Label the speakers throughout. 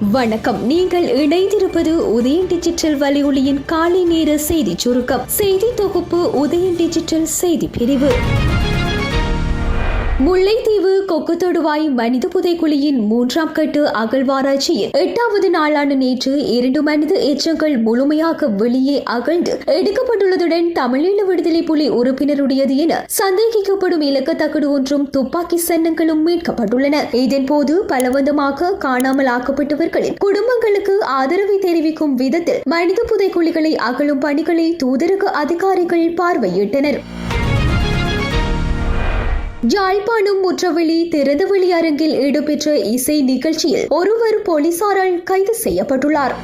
Speaker 1: வணக்கம். நீங்கள் இணைந்திருப்பது உதயன் டிஜிட்டல் வலியுலியின் காலை நேர செய்தி சுருக்கம். செய்தி தொகுப்பு உதயன் டிஜிட்டல் செய்தி பிரிவு. முல்லைத்தீவு கொக்கு தொடுவாய் மனித புதைக்குழியின் மூன்றாம் கட்டு அகழ்வாராய்ச்சியின் எட்டாவது நாளான நேற்று இரண்டு மனித எச்சங்கள் முழுமையாக வெளியே அகழ்ந்து எடுக்கப்பட்டுள்ளதுடன் தமிழீழ விடுதலை புலி உறுப்பினருடையது என சந்தேகிக்கப்படும் இலக்கத்தக்கடு ஒன்றும் துப்பாக்கி சன்னங்களும் மீட்கப்பட்டுள்ளன. இதன்போது பலவந்தமாக காணாமல் ஆக்கப்பட்டவர்களின் குடும்பங்களுக்கு ஆதரவை தெரிவிக்கும் விதத்தில் மனித புதைக்குழிகளை அகழும் பணிகளை தூதரக அதிகாரிகள் பார்வையிட்டனர். யாழ்ப்பாணம் முற்றவெளி திறந்தவெளி அரங்கில் இடம்பெற்ற இசை நிகழ்ச்சியில் ஒருவர் போலீசாரால் கைது செய்யப்பட்டுள்ளார்.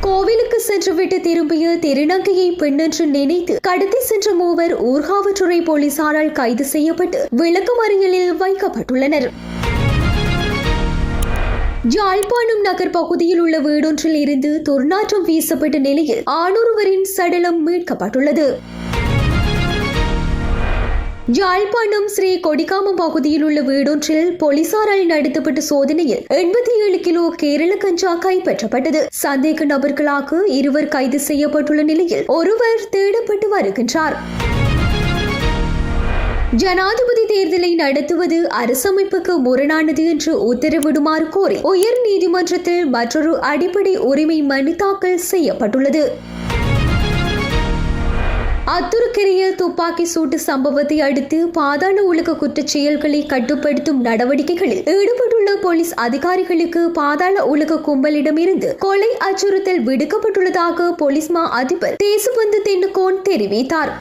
Speaker 1: கோவிலுக்கு சென்றுவிட்டு திரும்பிய திருநங்கையை பெண்ணென்று நினைத்து கடத்தி சென்ற மூவர் ஊர்காவற்றுறை போலீசாரால் கைது செய்யப்பட்டு விளக்கமறியலில் வைக்கப்பட்டுள்ளனர். யாழ்ப்பாணம் நகர் பகுதியில் உள்ள வீடொன்றில் இருந்து துர்நாற்றம் வீசப்பட்ட நிலையில் ஆணொருவரின் சடலம் மீட்கப்பட்டுள்ளது. யாழ்ப்பாணம் ஸ்ரீ கொடிகாமம் பகுதியில் உள்ள வீடொன்றில் போலீசாரால் நடத்தப்பட்ட சோதனையில் எண்பத்தி ஏழு கிலோ கேரள கஞ்சா கைப்பற்றப்பட்டது. சந்தேக நபர்களாக இருவர் கைது செய்யப்பட்டுள்ள நிலையில் ஒருவர் தேடப்பட்டு வருகின்றார். ஜனாதிபதி தேர்தலை நடத்துவது அரசமைப்புக்கு முரணானது என்று உத்தரவிடுமாறு கோரி உயர் நீதிமன்றத்தில் மற்றொரு அடிப்படை உரிமை மனு தாக்கல் செய்யப்பட்டுள்ளது. அத்துருக்கரிய துப்பாக்கி சூட்டு சம்பவத்தை அடுத்து பாதாள உலக குற்றச் செயல்களை கட்டுப்படுத்தும் நடவடிக்கைகளில் ஈடுபட்டுள்ள போலீஸ் அதிகாரிகளுக்கு பாதாள உலக கும்பலிடமிருந்து கொலை அச்சுறுத்தல் விடுக்கப்பட்டுள்ளதாக போலீஸ் மா அதிபர் தேசுபந்து தென்னுகோன் தெரிவித்தார்.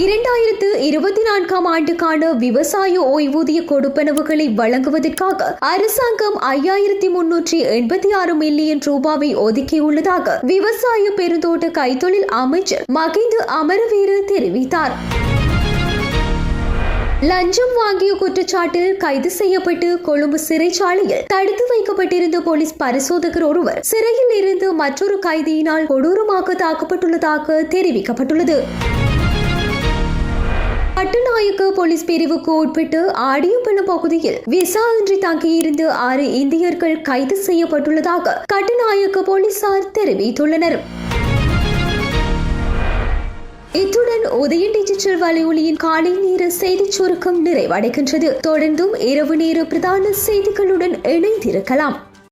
Speaker 1: இரண்டாயிரத்து இருபத்தி நான்காம் ஆண்டுக்கான விவசாய ஓய்வூதிய கொடுப்பனவுகளை வழங்குவதற்காக அரசாங்கம் ஐயாயிரத்தி முன்னூற்றி எண்பத்தி ஆறு மில்லியன் ரூபாவை ஒதுக்கியுள்ளதாக விவசாய பெருந்தோட்ட கைத்தொழில் அமைச்சர் மகிந்த அமரவீர தெரிவித்தார். லஞ்சம் வாங்கிய குற்றச்சாட்டில் கைது செய்யப்பட்டு கொழும்பு சிறைச்சாலையில் தடுத்து வைக்கப்பட்டிருந்த போலீஸ் பரிசோதகர் ஒருவர் சிறையில் இருந்து மற்றொரு கைதியினால் கொடூரமாக தாக்கப்பட்டுள்ளதாக தெரிவிக்கப்பட்டுள்ளது. பட்டுநாயக்க போலீஸ் பிரிவுக்கு உட்பட்டு ஆடியப்பன பகுதியில் விசா இன்றி தங்கியிருந்த ஆறு இந்தியர்கள் கைது செய்யப்பட்டுள்ளதாக கட்டுநாயக்க போலீசார் தெரிவித்துள்ளனர். இத்துடன் உதய டிஜிட்டல் வலையொலியின் காலை நேர செய்திச் சுருக்கம் நிறைவடைகின்றது. தொடர்ந்தும் இரவு நேர பிரதான செய்திகளுடன் இணைந்திருக்கலாம்.